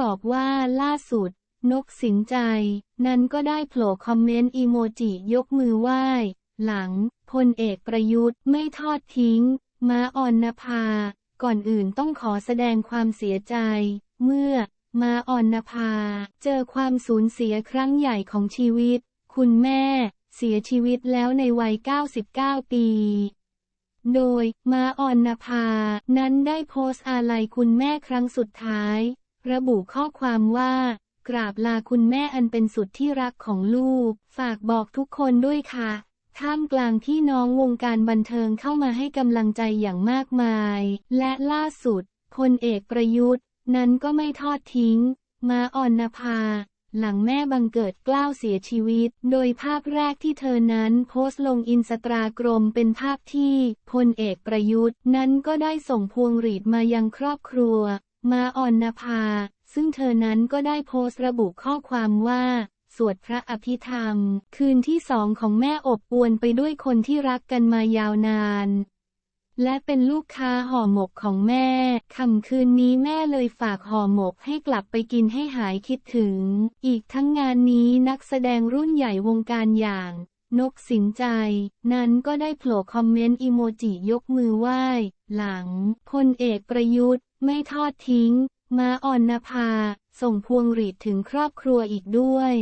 บอกว่าล่าสุด นกสินใจ นั้นก็ได้โผล่คอมเมนต์อีโมจิยกมือไหว้ หลังพลเอกประยุทธ์ไม่ทอดทิ้ง ม้าอ่อนนภา ก่อนอื่นต้องขอแสดงความเสียใจ เมื่อ ม้าอ่อนนภา เจอความสูญเสียครั้งใหญ่ของชีวิต คุณแม่ เสียชีวิตแล้วในวัย 99 ปีโดย มาอ่อนนภา นั้นได้โพสต์อาลัยคุณแม่ครั้งสุดท้าย ระบุข้อความว่า กราบลาคุณแม่อันเป็นสุดที่รักของลูก ฝากบอกทุกคนด้วยค่ะ ท่ามกลางที่น้องวงการบันเทิงเข้ามาให้กำลังใจอย่างมากมาย และล่าสุดพลเอกประยุทธ์ นั้นก็ไม่ทอดทิ้ง มาอ่อนนภา หลังแม่บังเกิดกล้าวเสียชีวิต โดยภาพแรกที่เธอนั้นโพสต์ลงอินสตากรมเป็นภาพที่พลเอกประยุทธ์ นั้นก็ได้ส่งพวงหรีดมายังครอบครัว มาอ่อนนภา ซึ่งเธอนั้นก็ได้โพสต์ระบุข้อความว่า สวดพระอภิธรรม คืนที่สองของแม่อบอวลไปด้วยคนที่รักกันมายาวนาน และเป็นลูกค้าห่อหมกของแม่ค่ำคืนนี้แม่เลยฝากห่อหมกให้กลับไปกินให้หายคิดถึง อีกทั้งงานนี้นักแสดงรุ่นใหญ่วงการอย่างนกสินใจ นั้นก็ได้โผล่คอมเมนต์อีโมจิยกมือไหว้ หลังพลเอกประยุทธ์ ไม่ทอดทิ้งมาอ่อนนภา ส่งพวงหรีดถึงครอบครัวอีกด้วย